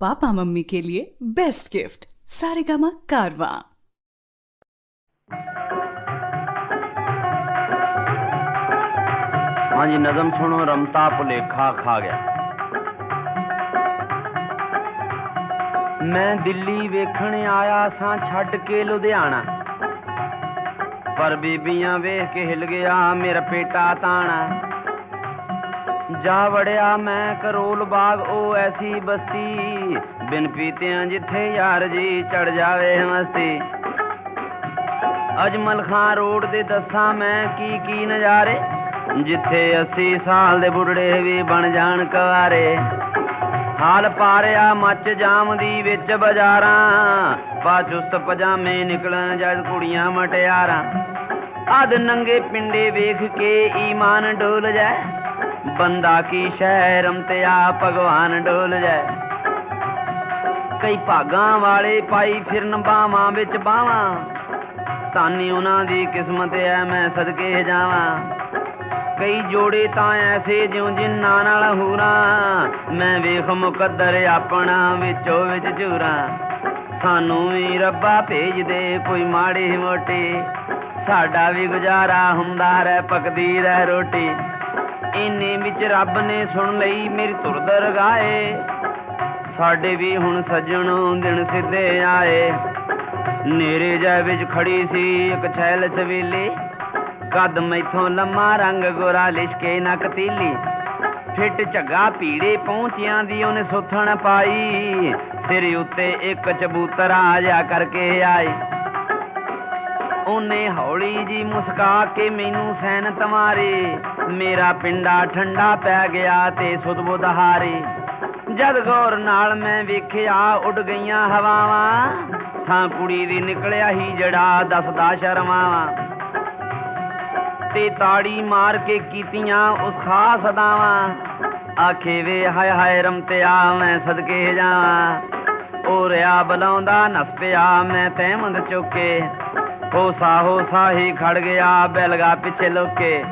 Papa mummy के लिए best gift Saregama कारवा ਹਾਂਜੀ ਨਜ਼ਮ ਸੁਣੋ ਰਮਤਾ ਭੁਲੇਖਾ ਖਾ ਗਿਆ ਮੈਂ ਦਿੱਲੀ ਵੇਖਣ ਆਇਆ ਸਾਂ ਛੱਡ ਕੇ ਲੁਧਿਆਣਾ ਪਰ ਬੀਬੀਆਂ ਵੇਖ ਕੇ ਹਿਲ ਗਿਆ ਮੇਰਾ ਪੇਟਾ ਤਾਣਾ ਜਾ ਵੜਿਆ ਮੈਂ ਕਰੋਲ ਬਾਗ, ਉਹ ਐਸੀ ਬਸਤੀ। ਬਿਨ ਪੀਤਿਆਂ ਜਿੱਥੇ ਯਾਰ ਜੀ ਚੜ ਜਾਵੇ ਮਸਤੀ ਅਜਮਲ ਖਾਨ ਰੋਡ ਦੇ ਦੱਸਾਂ ਮੈਂ ਕੀ ਕੀ ਨਜ਼ਾਰੇ, ਜਿੱਥੇ 80 ਸਾਲ ਦੇ ਬੁੱਢੜੇ ਵੀ ਬਣ ਜਾਣ ਕੁਆਰੇ ਹਾਲ ਪਾਰਿਆ ਮੱਚ ਜਾਮ ਦੀ ਵਿੱਚ ਬਾਜ਼ਾਰਾਂ ਪਾ ਚੁਸਤ ਪਜਾਮੇ ਨਿਕਲਣ ਜਦ ਕੁੜੀਆਂ ਮਟਿਆਰਾਂ। ਅਦ ਨੰਗੇ ਪਿੰਡੇ ਵੇਖ ਕੇ ਈਮਾਨ ਡੋਲ ਜਾਏ ਬੰਦਾ ਕੀ ਸ਼ਹਿਰਮ ਤੇ ਆ ਭਗਵਾਨ ਡੋਲ ਜਾਏ। ਕਈ ਭਾਗਾਂ ਵਾਲੇ ਪਾਈ ਫਿਰਨ ਬਾਵਾਂ ਵਿੱਚ ਬਾਵਾਂ। ਤਾਨੀ ਉਹਨਾਂ ਦੀ ਕਿਸਮਤ ਐ, ਮੈਂ ਸਦਕੇ ਜਾਵਾਂ। ਕਈ ਜੋੜੇ ਤਾਂ ਐਸੇ ਜਿਉਂ ਜਿੰਨਾਂ ਨਾਲ ਹੂਰਾ। ਮੈਂ ਵੇਖ ਮੁਕੱਦਰ ਆਪਣਾ ਵਿੱਚੋਂ ਵਿੱਚ ਝੂਰਾ ਸਾਨੂੰ ਵੀ ਰੱਬਾ ਭੇਜ ਦੇ ਕੋਈ ਮਾੜੀ ਮੋਟੀ। ਸਾਡਾ ਵੀ ਗੁਜ਼ਾਰਾ ਹੁੰਦਾ ਰਹਿ, ਪਕਦੀ ਰਹਿ ਰੋਟੀ। ਇੰਨੇ ਵਿੱਚ ਰੱਬ ਨੇ ਸੁਣ ਲਈ ਮੇਰੀ ਤੁਰਦਰ ਗਾਏ ਸਾਡੇ ਵੀ ਹੁਣ ਸੱਜਣੋਂ ਦਿਨ ਸਿੱਧੇ ਆਏ। ਨੇਰੇ ਜੈ ਵਿੱਚ ਖੜੀ ਸੀ ਇੱਕ ਛੈਲ ਛਵੇਲੀ ਕੱਦ ਮੈਥੋਂ ਲੰਮਾ ਰੰਗ ਗੋਰਾ ਲਿਸ਼ਕੇ ਨੱਕ ਤੀਲੀ। ਫਿੱਟ ਝੱਗਾ ਪੀੜੇ ਪਹੁੰਚਿਆਂ ਦੀ ਉਹਨੇ ਸੁਥਣ ਪਾਈ। ਸਿਰ ਉੱਤੇ ਇੱਕ ਚਬੂਤਰ ਆ ਜਾ ਕਰਕੇ ਆਈ ਉਹਨੇ ਹੌਲੀ ਜੀ ਮੁਸਕਾ ਕੇ ਮੈਨੂੰ ਸੈਨ ਤਮਾਰੇ ਮੇਰਾ ਪਿੰਡਾ ਠੰਡਾ ਪੈ ਗਿਆ ਤੇ ਸੁਧਬੁਧ ਹਾਰੇ। ਜਦ ਗੌਰ ਨਾਲ ਮੈਂ ਵੇਖਿਆ, ਉੱਡ ਗਈਆਂ ਹਵਾਵਾਂ। ਥਾਂ ਕੁੜੀ ਦੀ ਨਿਕਲਿਆ ਹੀ ਜੜਾ, ਦੱਸਦਾ ਸ਼ਰਮਾਵਾਂ। ਤੇ ਤਾੜੀ ਮਾਰ ਕੇ ਕੀਤੀਆਂ ਉਸ ਖਾਸ ਅਦਾਵਾਂ। ਆਖੇ ਵੇ, ਹਾਏ ਹਾਏ ਰਮਤਿਆ ਮੈਂ ਸਦਕੇ ਜਾਵਾਂ। ਉਹ ਰਿਆ ਬਲਾਉਂਦਾ, ਨਸ ਪਿਆ, ਮੈਂ ਤਹਿਮੰਦ ਚੁੱਕੇ। ਉਹ ਸਾਹੋ ਸਾਹੀ ਖੜ ਗਿਆ, ਬੈਲਗਾ ਪਿੱਛੇ ਲੋਕੇ।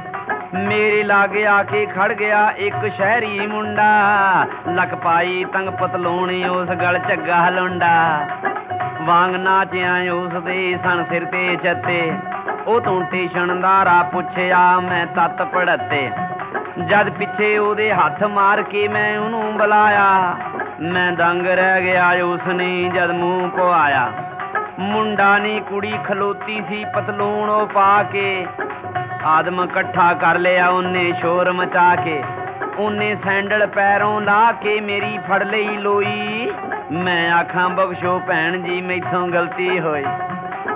ਮੇਰੇ ਲਾਗੇ ਆ ਕੇ ਖੜ ਗਿਆ ਇੱਕ ਸ਼ਹਿਰੀ ਮੁੰਡਾ। ਲਕ ਪਾਈ ਤੰਗ ਪਤਲੂਣੀ ਉਸ ਗਲ ਝੱਗਾ ਲੁੰਡਾ ਵਾਂਗ ਨਾਚਿਆ ਉਸ ਦੇ ਸਣ ਸਿਰ ਤੇ ਚੱਤੇ ਉਹ ਤੋਂ ਟੇਸ਼ਨ ਦਾ ਪੁੱਛਿਆ, ਮੈਂ ਤਤ ਪੜਤੇ। ਜਦ ਪਿੱਛੇ ਉਹਦੇ ਹੱਥ ਮਾਰ ਕੇ ਮੈਂ ਉਹਨੂੰ ਬੁਲਾਇਆ। ਮੈਂ ਦੰਗ ਰਹਿ ਗਿਆ, ਉਸਨੇ ਜਦ ਮੂੰਹ ਪਵਾਇਆ ਮੁੰਡਾ ਨੇ ਕੁੜੀ ਖਲੋਤੀ ਸੀ ਪਤਲੂਣ ਉਹ ਪਾ ਕੇ। ਆਦਮ ਇਕੱਠਾ ਕਰ ਲਿਆ, ਉਹਨੇ ਸ਼ੋਰ ਮਚਾ ਕੇ। ਉਹਨੇ ਸੈਂਡਲ ਪੈਰੋਂ ਲਾ ਕੇ ਮੇਰੀ ਫੜ ਲਈ ਲੋਈ। ਮੈਂ ਆਖਾਂ, ਬਖਸ਼ੋ ਭੈਣ ਜੀ, ਮੈਥੋਂ ਗਲਤੀ ਹੋਈ।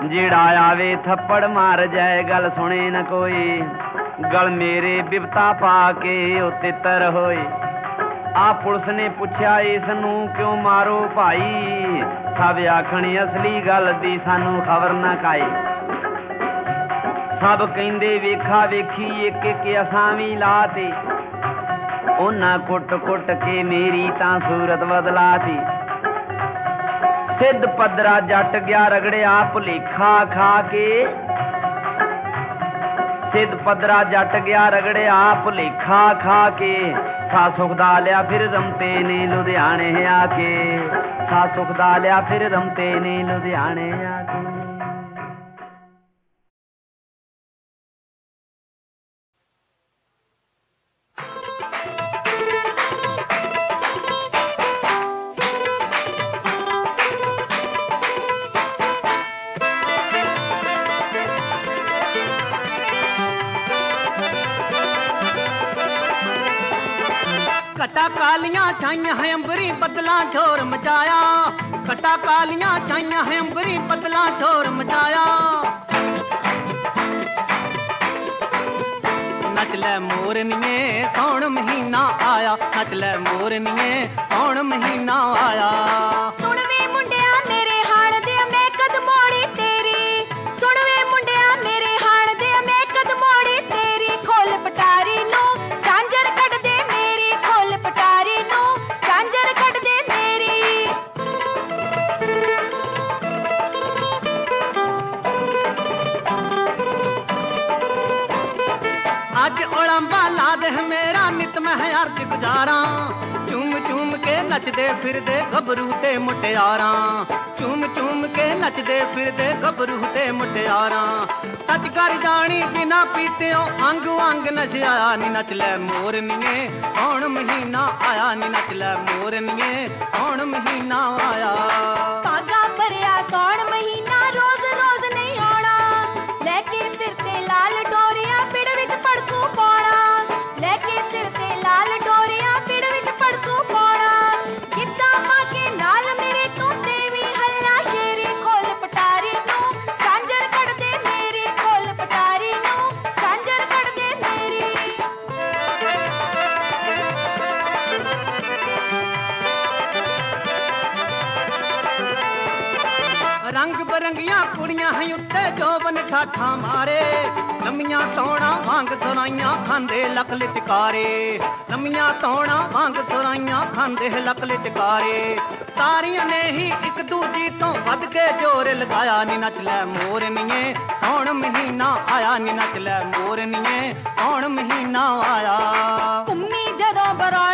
ਜਿਹੜਾ ਆਵੇ ਥੱਪੜ ਮਾਰ ਜਾਏ, ਗੱਲ ਸੁਣੇ ਨਾ ਕੋਈ। ਗਲ ਮੇਰੇ ਬਿਪਤਾ ਪਾ ਕੇ ਉਹ ਤਿੱਤਰ ਹੋਏ ਆ ਪੁਲਿਸ ਨੇ ਪੁੱਛਿਆ, ਇਸ ਨੂੰ ਕਿਉਂ ਮਾਰੋ ਭਾਈ? ਸਭ ਆਖਣ, ਅਸਲੀ ਗੱਲ ਦੀ ਸਾਨੂੰ ਖਬਰ ਨਾ ਕਾਈ ਸਭ ਕਹਿੰਦੇ ਵੇਖਾ ਵੇਖੀ, ਇੱਕ ਇੱਕ ਅਸਾਂ ਵੀ ਲਾਤੀ। ਉਹਨਾਂ ਕੁੱਟ ਕੁੱਟ ਕੇ ਮੇਰੀ ਤਾਂ ਸੂਰਤ ਬਦਲਾਤੀ। ਸਿੱਧ ਪਦਰਾ ਜੱਟ ਗਿਆ ਰਗੜਿਆ ਭੁਲੇਖਾ ਖਾ ਕੇ। ਸਿੱਧ ਪਦਰਾ ਜੱਟ ਗਿਆ ਰਗੜਿਆ ਭੁਲੇਖਾ ਖਾ ਕੇ। ਸਾ ਸੁਖਦਾ ਲਿਆ ਫਿਰ ਰਮਤੇ ਨੇ ਲੁਧਿਆਣੇ ਆ ਕੇ। ਸਾ ਸੁਖਦਾ ਲਿਆ ਫਿਰ ਰਮਤੇ ਨੇ ਲੁਧਿਆਣੇ ਆ ਕੇ। ਕਟਾ ਕਾਲੀਆਂ ਛਾਈਆਂ ਹੈ ਅੰਬਰੀ ਬਦਲਾਂ ਛੋਰ ਮਚਾਇਆ ਨੱਚ ਲੈ ਮੋਰਨੀਏ ਸੌਣ ਮਹੀਨਾ ਆਇਆ ਨੱਚ ਲੈ ਮੋਰਨੀਏ ਸੌਣ ਨੱਚਦੇ ਫਿਰਦੇ ਗੱਭਰੂ ਤੇ ਮੁਟਿਆਰਾਂ। ਚੁੰਮ ਚੁੰਮ ਕੇ ਨੱਚਦੇ ਫਿਰਦੇ ਗੱਭਰੂ ਤੇ ਮੁਟਿਆਰਾਂ। ਸੱਚ ਕਰ ਜਾਣੀ ਬਿਨਾ ਪੀਤਿਓ, ਅੰਗ ਅੰਗ ਨਸ਼ਿਆ ਨੀ ਨੱਚ ਲੈ ਮੋਰਨੀਏ। ਹੁਣ ਮਹੀਨਾ ਆਇਆ ਨੀ ਨੱਚ ਲੈ ਮੋਰਨੀਏ। ਹੁਣ ਮਹੀਨਾ ਆਇਆ? ਧਾਗਾ ਭਰਿਆ ਸੌਣ ਮਹੀਨਾ ਠਾਠਾ ਮਾਰੇ, ਲੰਮੀਆਂ ਤੋਣਾ ਵਾਂਗ ਸੁਰਾਈਆਂ ਖਾਂਦੇ ਲੱਕ ਲਿਚਕਾਰੇ। ਲੰਮੀਆਂ ਤੋਣਾ ਵਾਂਗ ਸੁਰਾਈਆਂ ਖਾਂਦੇ ਲੱਕ ਚਕਾਰੇ ਸਾਰੀਆਂ ਨੇ ਹੀ ਇੱਕ ਦੂਜੀ ਤੋਂ ਵੱਧ ਕੇ ਜੋਰ ਲਗਾਇਆ, ਨੀ ਨੱਚ ਲੈ ਮੋਰਨੀਏ ਹੁਣ ਮਹੀਨਾ ਆਇਆ, ਨੀ ਨੱਚ ਲੈ ਮੋਰਨੀਏ ਹੁਣ ਮਹੀਨਾ ਆਇਆ। ਕੁੰਮੀ ਜਦੋਂ ਬਰਾ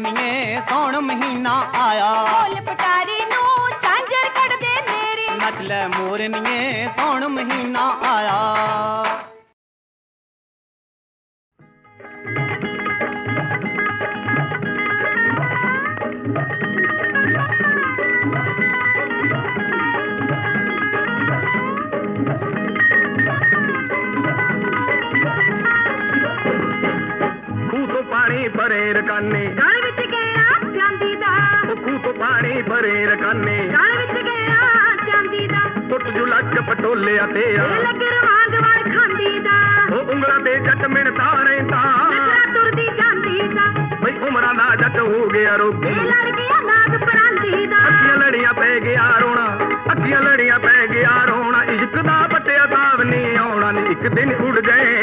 ਜਨਮੀਏ ਸੌਣ ਮਹੀਨਾ ਆਇਆ? ਢੋਲ ਪਟਾਰੀ ਨੂੰ ਝਾਂਜਰ ਕੱਢਦੇ ਮੇਰੀ। ਨੱਚ ਲੈ ਮੋਰਨੀਏ ਸੌਣ ਮਹੀਨਾ ਆਇਆ? भरे ਨਹੀਂ ਭਰੇ ਰਕਾਨੇ। ਗਲ ਵਿੱਚ ਗਿਆ ਚਾਂਦੀ ਦਾ। ਟੁੱਟ ਜੂ ਲੱਕ ਪਟੋਲਿਆ ਤੇ ਆ। ਲੱਗਰ ਵਾਂਗ ਵਾਲ ਖਾਂਦੀ ਦਾ। ਉਹ ਉਂਗਲਾਂ ਤੇ ਜੱਟ ਮਿਣਦਾ ਰਹਿੰਦਾ। ਨਜ਼ਰਾਂ ਤੁਰਦੀ ਜਾਂਦੀ ਦਾ। ਬਈ ਉਮਰਾਂ ਦਾ ਜੱਟ ਹੋ ਗਿਆ ਰੋਕੀ ਲੜ ਗਿਆ ਪਰਾਂਦੀ ਦਾ। ਅੱਖੀਆਂ ਲੜੀਆਂ ਪੈ ਗਿਆ ਰੋਣਾ। ਅੱਖੀਆਂ ਲੜੀਆਂ ਪੈ ਗਿਆ ਰੋਣਾ। ਇਸ਼ਕ ਦਾ ਪਟਿਆ ਤਾਵ ਨਹੀਂ ਆਉਣਾ। ਨਹੀਂ ਇੱਕ ਦਿਨ ਉੱਡ ਗਏ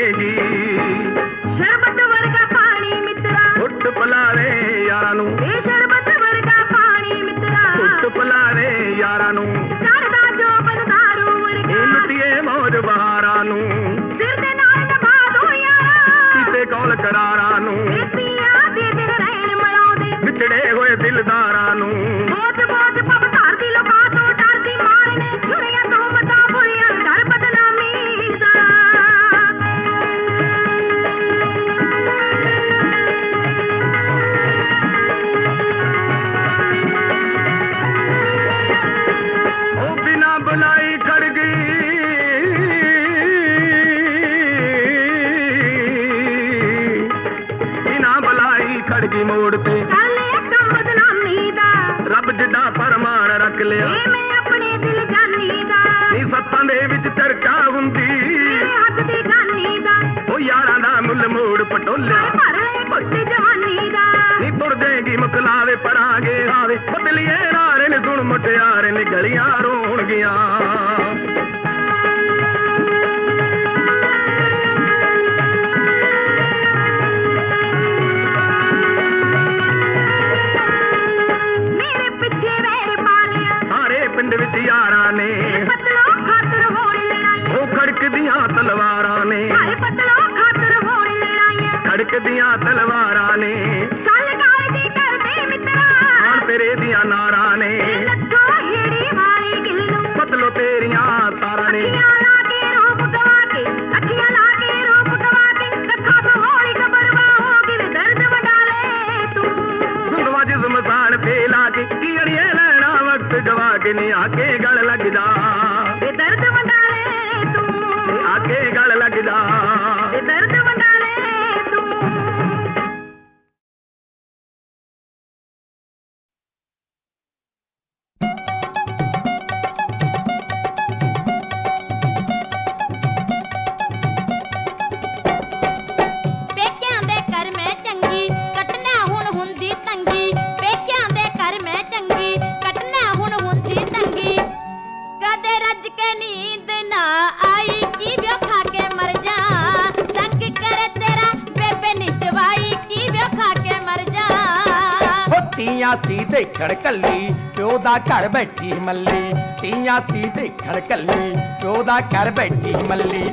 ਸੀ ਦੇਖਣ ਕੱਲੀ ਪਿਓ ਦਾ ਘਰ ਬੈਠੀ ਮੱਲੀ। ਤੀਆਂ ਸੀ ਦੇਖਣ ਕੱਲੀ ਪਿਓ ਦਾ ਘਰ ਬੈਠੀ ਮੱਲੀ।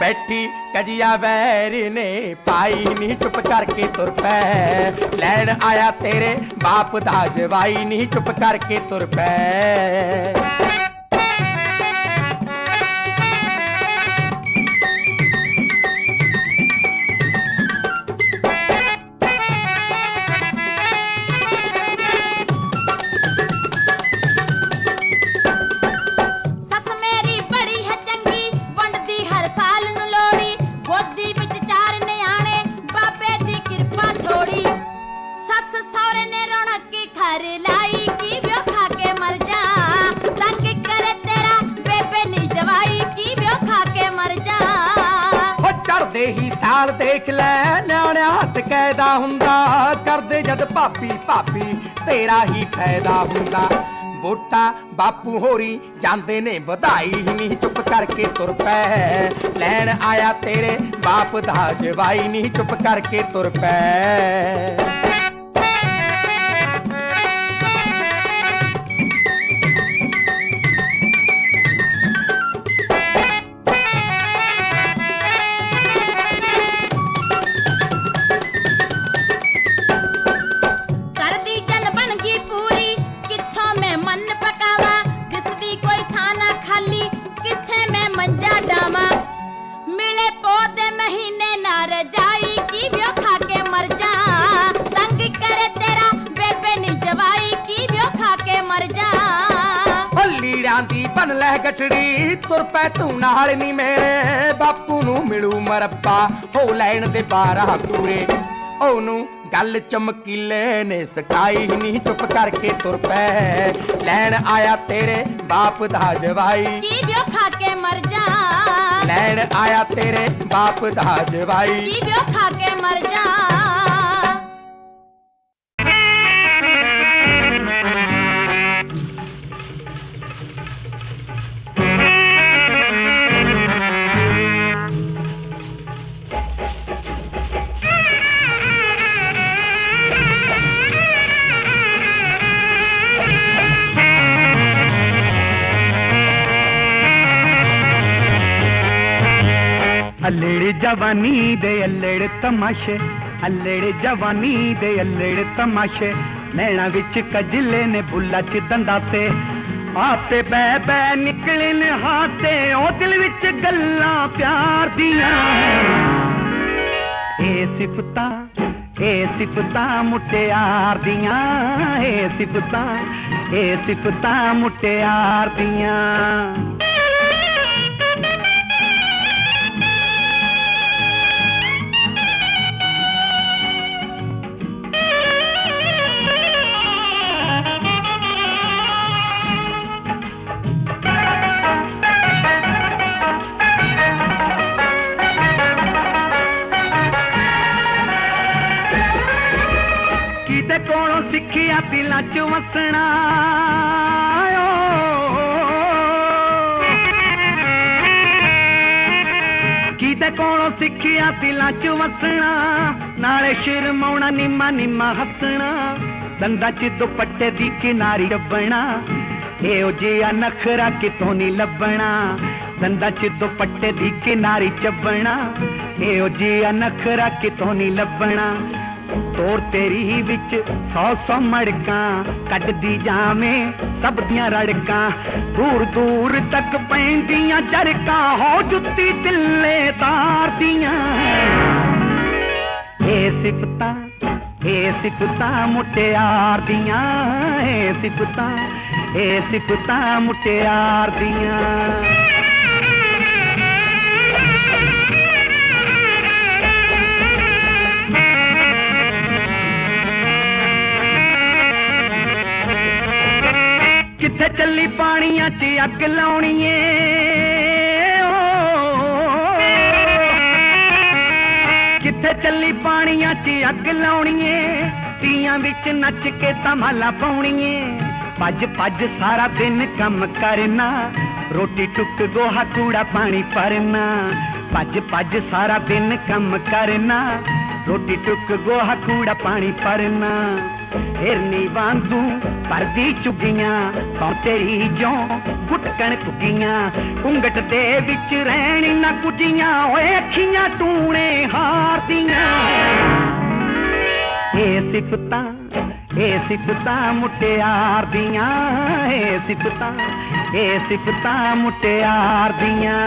ਬੈਠੀ ਕਜੀਆ ਵੈਰ ਨੇ ਪਾਈ ਨਹੀਂ ਚੁੱਪ ਕਰਕੇ ਤੁਰ ਪੈ। ਲੈਣ ਆਇਆ ਤੇਰੇ ਬਾਪ ਦਾ ਜਵਾਈ ਨਹੀਂ ਚੁੱਪ ਕਰਕੇ ਤੁਰ ਪੈ। ਹੀ ਦੇਖ ਲੈ, ਨਿਆਣਿਆ ਹੱਥ ਕੈਦਾ ਹੁੰਦਾ। ਕਰਦੇ ਜਦ ਭਾਪੀ ਭਾਪੀ ਤੇਰਾ ਹੀ ਫਾਇਦਾ ਹੁੰਦਾ। ਵੋਟਾ ਬਾਪੂ ਹੋਰੀ ਜਾਂਦੇ ਨੇ, ਵਧਾਈ ਹੀ ਨਹੀਂ ਚੁੱਪ ਕਰਕੇ ਤੁਰ ਪੈ। ਲੈਣ ਆਇਆ ਤੇਰੇ ਬਾਪ ਦਾ ਜਵਾਈ ਨਹੀਂ ਚੁੱਪ ਕਰਕੇ ਤੁਰ ਪੈ। ਮਹੀਨੇ ਨਾ ਰਜਾਈ ਕੀ ਵਿਓ ਖਾ ਕੇ ਮਰ ਜਾ? ਤੰਗ ਕਰੇ ਤੇਰਾ ਬੇਬੇ ਨੀ ਜਵਾਈ ਕੀ ਵਿਓ ਖਾ ਕੇ ਮਰ ਜਾ? ਓ ਲੀੜਾਂ ਦੀ ਬਨ ਲੈ ਗਠੜੀ ਤੁਰ ਪੈ ਤੂੰ ਨਾਲ ਨੀ ਮੇਰੇ। ਬਾਪੂ ਨੂੰ ਮਿਲੂ ਮਰੱਬਾ ਹੋ ਲੈਣ ਦੇ 12 ਪੂਰੇ ਉਹਨੂੰ ਗੱਲ ਚਮਕੀਲੇ ਨੇ ਸਕਾਈ ਨਹੀਂ ਚੁੱਪ ਕਰਕੇ ਤੁਰ ਪੈ। ਲੈਣ ਆਇਆ ਤੇਰੇ ਬਾਪ ਦਾ ਜਵਾਈ। ਕੀ ਵਿਓ ਖਾ ਕੇ ਮਰ ਜਾ ਲੈਣ ਆਇਆ ਤੇਰੇ ਬਾਪ ਦਾ ਜਵਾਈ। ਕੀ ਵਿਓ ਖਾ ਕੇ ਮਰ ਜਾ ਅੱਲੜ ਜਵਾਨੀ ਦੇ ਅੱਲੜ ਤਮਾਸ਼ੇ ਅੱਲੜ ਜਵਾਨੀ ਦੇ ਨੈਣਾ ਵਿੱਚ ਕਜਲੇ ਨੇ ਬੁੱਲਾ ਚ ਦੰਦਾ ਆਪੇ ਬੈ ਬੈ ਨਿਕਲੇ ਨੇ ਹਾਤੇ ਉਹ ਦਿਲ ਵਿੱਚ ਗੱਲਾਂ ਪਿਆਰ ਦੀਆਂ ਇਹ ਸਿਫਤਾਂ ਇਹ ਸਿਫਤਾਂ ਮੁਟਿਆਰ ਦੀਆਂ ਇਹ ਸਿਫਤਾਂ ਇਹ ਸਿਫਤਾਂ ਮੁਟਿਆਰ ਦੀਆਂ ਚ ਵਸਣਾ, ਨਾਲੇ ਸ਼ਰਮਾਉਣਾ ਨਿੰਮਾ ਨਿੰਮਾ ਹੱਸਣਾ। ਦੰਦਾਂ ਚ ਦੁਪੱਟੇ ਦੀ ਕਿਨਾਰੀ ਲੱਭਣਾ ਇਹੋ ਜਿਹਾ ਨਖਰਾ ਕਿਤੋਂ ਨਹੀਂ ਲੱਭਣਾ। ਦੰਦਾਂ ਚ ਦੁਪੱਟੇ ਦੀ ਕਿਨਾਰੀ ਚੱਬਣਾ, ਇਹੋ ਜਿਹਾ ਨਖਰਾ ਕਿਤੋਂ ਨਹੀਂ ਲੱਭਣਾ। ਤੋਰ ਤੇਰੀ ਵਿੱਚ ਸੌ ਸੌ ਮੜਕਾਂ ਕੱਢਦੀ ਜਾਵੇਂ, ਸਭ ਦੀਆਂ ਰੜਕਾਂ। ਦੂਰ ਦੂਰ ਤੱਕ ਪੈਂਦੀਆਂ ਚਰਕਾਂ ਹੋ ਜੁੱਤੀ ਤਿੱਲੇ ਤਾਰਦੀਆਂ ਏ ਸਿਫਤਾਂ ਏ ਸਿਫਤਾਂ ਮੁਟਿਆਰ ਦੀਆਂ ਇਹ ਸਿਫਤਾਂ ਇਹ ਸਿਫਤਾਂ ਮੁਟਿਆਰ ਦੀਆਂ। ਕਿੱਥੇ ਚੱਲੀ ਪਾਣੀਆਂ 'ਚ ਅੱਗ ਲਾਉਣੀ ਏ ਓ। ਕਿੱਥੇ ਚੱਲੀ ਪਾਣੀਆਂ 'ਚ ਅੱਗ ਲਾਉਣੀ ਏ ਤੀਆਂ ਵਿੱਚ ਨੱਚ ਕੇ ਧਮਾਲਾ ਪਾਉਣੀ ਏ ਭੱਜ ਭੱਜ ਸਾਰਾ ਦਿਨ ਕੰਮ ਕਰਨਾ, ਰੋਟੀ ਟੁੱਕ ਗੋਹਾ ਕੂੜਾ ਪਾਣੀ ਭਰਨਾ। ਭੱਜ ਭੱਜ ਸਾਰਾ ਦਿਨ ਕੰਮ ਕਰਨਾ, ਰੋਟੀ ਟੁੱਕ ਗੋਹਾ ਕੂੜਾ ਪਾਣੀ ਭਰਨਾ। ਹਿਰਨੀ ਵਾਂਗੂ ਪਰਦੀ ਚੁਗੀਆਂ, ਕੌਣ ਤੇਰੀ ਜੋ ਗੁੱਟਕਣ ਕੁੱਗੀਆਂ? ਕੁੰਗਟ ਦੇ ਵਿੱਚ ਰਹਿਣ ਨਾ ਕੁਜੀਆਂ, ਓਏ ਅੱਖੀਆਂ ਟੂਣੇ ਹਾਰਦੀਆਂ। ਇਹ ਸਿਫਤਾਂ ਇਹ ਸਿਫਤਾਂ ਮੁਟਿਆਰ ਦੀਆਂ ਇਹ ਸਿਫਤਾਂ ਇਹ ਸਿਫਤਾਂ ਮੁਟਿਆਰ ਦੀਆਂ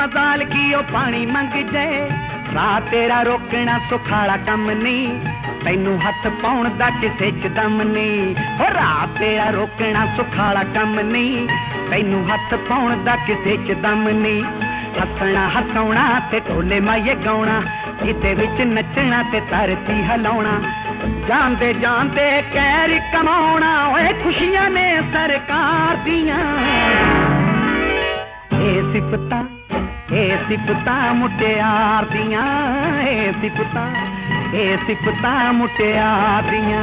ਮਜ਼ਾਲ ਕੀ ਉਹ ਪਾਣੀ ਮੰਗ ਜਾਏ ਰਾਹ ਤੇਰਾ ਰੋਕਣਾ ਸੁਖਾਲਾ ਕੰਮ ਨਹੀਂ। ਤੈਨੂੰ ਹੱਥ ਪਾਉਣ ਦਾ ਕਿਸੇ ਚ ਦਮ ਨਹੀਂ। ਹੋ, ਰਾਹ ਤੇਰਾ ਰੋਕਣਾ ਸੁਖਾਲਾ ਕੰਮ ਨਹੀਂ। ਤੈਨੂੰ ਹੱਥ ਪਾਉਣ ਦਾ ਕਿਸੇ ਚ ਦਮ ਨਹੀਂ। ਹੱਸਣਾ, ਹਸਾਉਣਾ ਤੇ ਢੋਲੇ ਮਾਏ ਗਾਉਣਾ। ਇਹਦੇ ਵਿੱਚ ਨੱਚਣਾ ਤੇ ਧਰਤੀ ਹਲਾਉਣਾ। ਜਾਂਦੇ ਜਾਂਦੇ ਕਹਿਰ ਕਮਾਉਣਾ। ਓਏ, ਖੁਸ਼ੀਆਂ ਨੇ ਸਰਕਾਰ ਦੀਆਂ। ਇਹ ਸਿਫਤਾਂ ਇਹ ਸਿਫਤਾਂ ਮੁਟਿਆਰ ਦੀਆਂ, ਇਹ ਸਿਫਤਾਂ ਇਹ ਸਿਫਤਾਂ ਮੁਟਿਆਰ ਦੀਆਂ।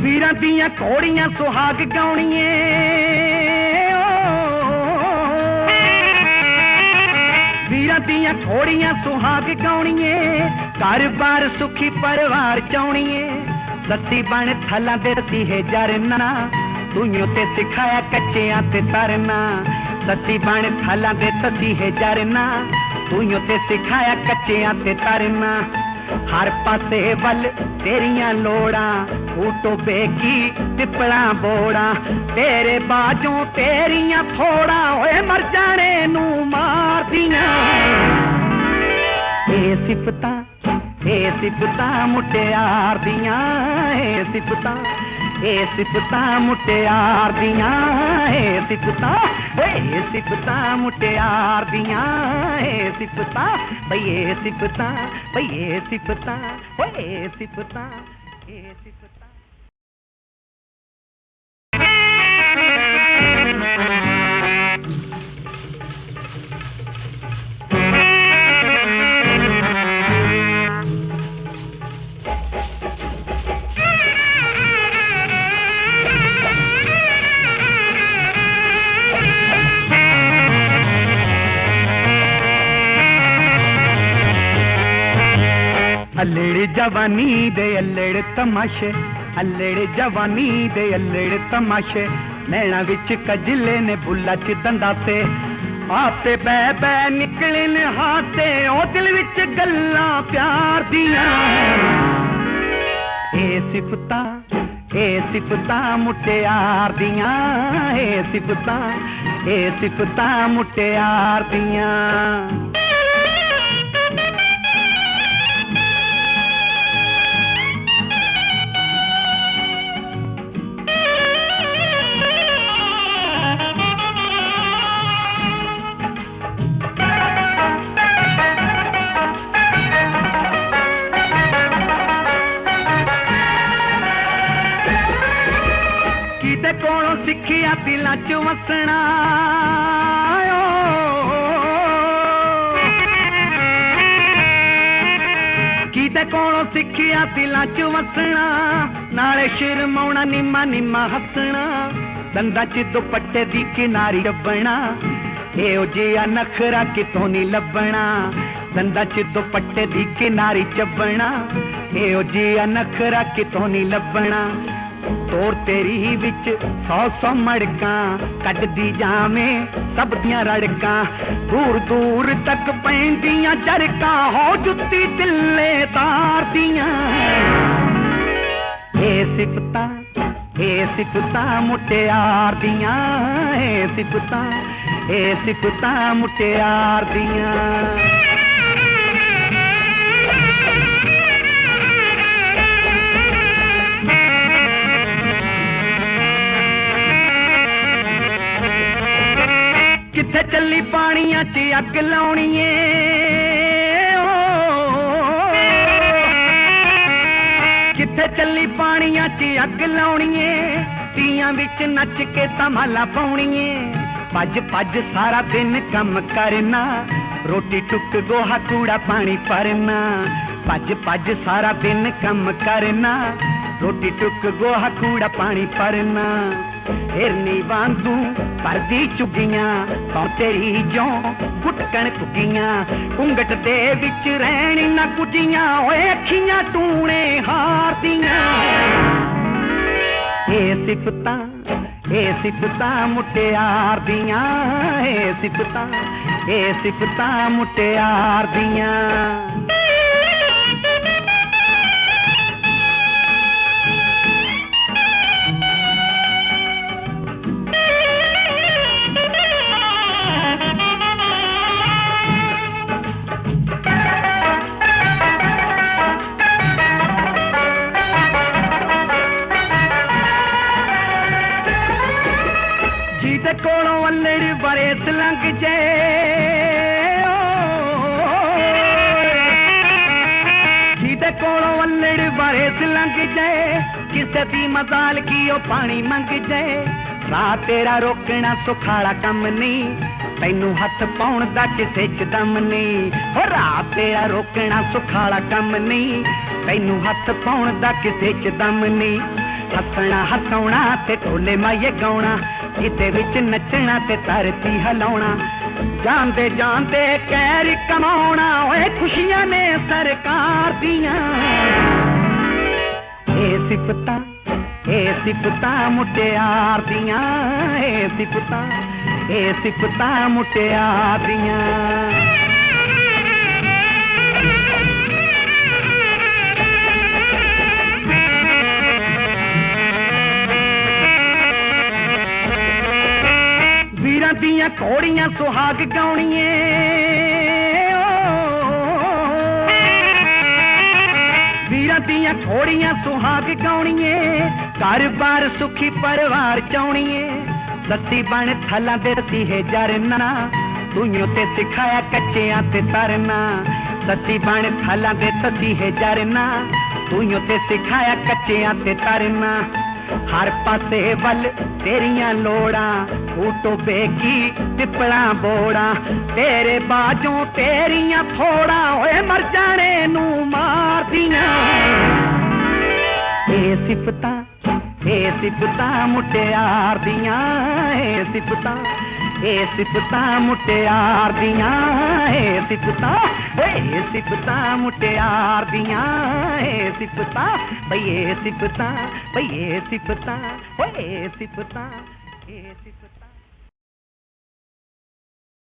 ਵੀਰਾਂ ਦੀਆਂ ਘੋੜੀਆਂ ਸੁਹਾਗ ਗਾਉਣੀਏ। ਵੀਰਾਂ ਦੀਆਂ ਘੋੜੀਆਂ ਸੁਹਾਗ ਗਾਉਣੀਏ। ਘਰ-ਬਾਰ ਸੁਖੀ ਪਰਿਵਾਰ ਚਾਉਣੀਏ। ਸੱਤੀ ਬਣ ਥਲਾਂ ਦੇ ਰਸੀਹੇ ਜਰਨਾ। ਤੂੰ ਤੇ ਸਿਖਾਇਆ ਕੱਚਿਆਂ ਤੇ ਤਰਨਾ। ਸੱਤੀ ਬਣ ਥਲਾਂ ਦੇ ਤਸੀਹੇ ਜਰਨਾ। ਤੂੰ ਤੇ ਸਿਖਾਇਆ ਕੱਚਿਆਂ ਤੇ ਤਰਨਾ। ਹਰ ਪਾਸੇ ਵੱਲ ਤੇਰੀਆਂ ਲੋੜਾਂ। ਫੂਟੋ ਬੇਕੀ ਟਿਪੜਾ ਬੋੜਾਂ ਤੇਰੇ ਬਾਜੋਂ ਤੇਰੀਆਂ ਥੋੜਾ ਓਏ ਮਰ ਜਾਣੇ ਨੂੰ ਮਾਰਦੀਆਂ ਇਹ ਸਿਫਤਾਂ ਇਹ ਸਿਫਤਾਂ ਮੁਟਿਆਰ ਦੀਆਂ ਇਹ ਸਿਫਤਾਂ ਇਹ ਸਿਫਤਾਂ ਮੁਟਿਆਰ ਦੀਆਂ ਇਹ ਸਿਫਤਾਂ ਓਏ ਇਹ ਸਿਫਤਾਂ ਮੁਟਿਆਰ ਦੀਆਂ ਇਹ ਸਿਫਤਾਂ ਬਈ ਇਹ ਸਿਫਤਾਂ ਬਈ ਇਹ ਸਿਫਤਾਂ ਓਏ ਇਹ ਸਿਫਤਾਂ ਇਹ ਸਿਫਤਾਂ ਅੱਲੜ ਜਵਾਨੀ ਦੇ ਅੱਲੜ ਤਮਾਸ਼ੇ ਅੱਲੜ ਜਵਾਨੀ ਦੇ ਅੱਲੜ ਤਮਾਸ਼ੇ ਨੈਣਾ ਵਿੱਚ ਕਜਲੇ ਨੇ ਬੁੱਲਾ ਚ ਦੰਦਾ ਤੇ। ਆਪੇ ਬੈ ਬੈ ਨਿਕਲੇ ਨੇ ਹਾਸੇ, ਉਹ ਦਿਲ ਵਿੱਚ ਗੱਲਾਂ ਪਿਆਰ ਦੀਆਂ। ਇਹ ਸਿਫਤਾਂ ਇਹ ਸਿਫਤਾਂ ਮੁਟਿਆਰ ਦੀਆਂ। ਇਹ ਸਿਫਤਾਂ ਇਹ ਸਿਫਤਾਂ ਮੁਟਿਆਰ ਦੀਆਂ। ਦਿਲਾਂ ਚ ਵਸਣਾ ਕਿਤੇ ਕੋਲੋਂ ਸਿੱਖਿਆ ਦਿਲਾਂ ਚ ਵਸਣਾ, ਨਾਲੇ ਸ਼ਰਮਾਉਣਾ ਨਿੰਮਾ ਨਿੰਮਾ ਹੱਸਣਾ, ਦੰਦਾਂ ਚ ਦੁਪੱਟੇ ਦੀ ਕਿਨਾਰੀ ਲੱਭਣਾ ਇਹੋ ਜਿਹਾ ਨਖਰਾ ਕਿਤੋਂ ਨਹੀਂ ਲੱਭਣਾ, ਦੰਦਾਂ ਚ ਦੁਪੱਟੇ ਦੀ ਕਿਨਾਰੀ ਚੱਬਣਾ, ਇਹੋ ਜਿਹਾ ਨਖਰਾ ਕਿਤੋਂ ਨਹੀਂ ਲੱਭਣਾ। ਤੋਰ ਤੇਰੀ ਵਿੱਚ ਸੌ ਸੌ ਮੜਕਾਂ ਕੱਢਦੀ ਜਾਵੇਂ, ਸਭ ਦੀਆਂ ਰੜਕਾਂ। ਦੂਰ ਦੂਰ ਤੱਕ ਪੈਂਦੀਆਂ ਚਰਕਾਂ, ਹੋ ਜੁੱਤੀ ਦਿੱਲੇ ਤਾਰਦੀਆਂ ਏ ਸਿਫਤਾਂ ਏ ਸਿਫਤਾਂ ਮੁਟਿਆਰ ਦੀਆਂ। ਏ ਸਿਫਤਾਂ ਏ ਸਿਫਤਾਂ ਮੁਟਿਆਰ ਦੀਆਂ। ਅੱਗ ਲਾਉਣੀ ਏ ਓ। ਜਿੱਥੇ ਚੱਲੀ ਪਾਣੀਆਂ 'ਚ ਅੱਗ ਲਾਉਣੀ ਏ ਤੀਆਂ ਵਿੱਚ ਨੱਚ ਕੇ ਧਮਾਲਾ ਪਾਉਣੀ ਏ ਭੱਜ ਭੱਜ ਸਾਰਾ ਦਿਨ ਕੰਮ ਕਰਨਾ, ਰੋਟੀ ਟੁੱਕ ਗੋਹਾ ਕੂੜਾ ਪਾਣੀ ਭਰਨਾ। ਭੱਜ ਭੱਜ ਸਾਰਾ ਦਿਨ ਕੰਮ ਕਰਨਾ, ਰੋਟੀ ਟੁੱਕ ਗੋਹਾ ਕੂੜਾ ਪਾਣੀ ਭਰਨਾ। ਹਿਰਨੀ ਵਾਂਗੂ ਪਰਦੀ ਚੁਗੀਆਂ ਕੌ ਤੇਰੀ ਜੋ ਗੁਟਕਣ ਕੁੱਗੀਆਂ? ਕੁੰਗਟ ਦੇ ਵਿੱਚ ਰਹਿਣ ਨਾ ਕੁਜੀਆਂ, ਓਏ ਅੱਖੀਆਂ ਟੂਣੇ ਹਾਰਦੀਆਂ। ਇਹ ਸਿਫਤਾਂ ਇਹ ਸਿਫਤਾਂ ਮੁਟਿਆਰ ਦੀਆਂ ਇਹ ਸਿਫਤਾਂ ਇਹ ਸਿਫਤਾਂ ਮੁਟਿਆਰ ਦੀਆਂ ਜਿਹਦੇ ਕੋਲੋਂ ਅੱਲੜ ਬਰੇਸ ਲੰਘ ਜੇ ਕਿਸੇ ਦੀ ਮਜ਼ਾਲ ਕੀ ਉਹ ਪਾਣੀ ਮੰਗ ਜਾਏ? ਰਾਹ ਤੇਰਾ ਰੋਕਣਾ ਸੁਖਾਲਾ ਕੰਮ ਨਹੀਂ, ਤੈਨੂੰ ਹੱਥ ਪਾਉਣ ਦਾ ਕਿਸੇ ਚ ਦਮ ਨਹੀਂ। ਹੋ ਰਾਹ ਤੇਰਾ ਰੋਕਣਾ ਸੁਖਾਲਾ ਕੰਮ ਨਹੀਂ, ਤੈਨੂੰ ਹੱਥ ਪਾਉਣ ਦਾ ਕਿਸੇ ਚ ਦਮ ਨਹੀਂ। ਹੱਸਣਾ ਹਸਾਉਣਾ ਤੇ ਢੋਲੇ ਮਾਏ ਗਾਉਣਾ ਇਹਦੇ ਵਿੱਚ ਨੱਚਣਾ ਤੇ ਧਰਤੀ ਹਲਾਉਣਾ। ਜਾਂਦੇ ਜਾਂਦੇ ਕਹਿਰ ਕਮਾਉਣਾ, ਓਏ ਖੁਸ਼ੀਆਂ ਨੇ ਸਰਕਾਰ ਦੀਆਂ। ਏ ਸਿਫਤਾਂ, ਇਹ ਸਿਫਤਾਂ ਮੁਟਿਆਰ ਦੀਆਂ। ਇਹ ਸਿਫਤਾਂ ਇਹ ਸਿਫਤਾਂ ਮੁਟਿਆਰ ਦੀਆਂ। ਵੀਰਾਂ ਦੀਆਂ ਘੋੜੀਆਂ ਸੁਹਾਗ ਗਾਉਣੀਏ। ਵੀਰਾਂ ਦੀਆਂ ਘੋੜੀਆਂ ਸੁਹਾਗ ਗਾਉਣੀਏ। ਘਰ-ਬਾਰ ਸੁਖੀ ਪਰਿਵਾਰ ਚਾਉਣੀਏ। ਸੱਤੀ ਬਣ ਥਲਾਂ ਦੇ ਰਸੀਹੇ ਜਰਨਾ। ਤੂੰ ਤੇ ਸਿਖਾਇਆ ਕੱਚਿਆਂ ਤੇ ਤਰਨਾ। ਸੱਤੀ ਬਣ ਥਲਾਂ ਦੇ ਤਸੀਹੇ ਜਰਨਾ। ਤੂੰ ਤੇ ਸਿਖਾਇਆ ਕੱਚਿਆਂ ਤੇ ਤਰਨਾ। ਹਰ ਪਾਸੇ ਵੱਲ ਤੇਰੀਆਂ ਲੋੜਾਂ। ਫੂਟੋ ਬੇਕੀ ਟਿਪਣਾ ਬੋੜਾਂ ਤੇਰੇ ਬਾਝੋਂ ਤੇਰੀਆਂ ਥੋੜਾਂ ਓਏ ਮਰ ਜਾਣੇ ਨੂੰ ਮਾਰਦੀਆਂ ਇਹ ਸਿਫਤਾਂ ਇਹ ਸਿਫਤਾਂ ਮੁਟਿਆਰ ਦੀਆਂ ਇਹ ਸਿਫਤਾਂ ਇਹ ਸਿਫਤਾਂ ਮੁਟਿਆਰ ਦੀਆਂ ਇਹ ਸਿਫਤਾਂ ਓਏ ਇਹ ਸਿਫਤਾਂ ਮੁਟਿਆਰ ਦੀਆਂ ਇਹ ਸਿਫਤਾਂ ਬਈ ਇਹ ਸਿਫਤਾਂ ਬਈ ਇਹ ਸਿਫਤਾਂ ਓਏ ਇਹ ਸਿਫਤਾਂ ਇਹ ਸਿਫਤਾਂ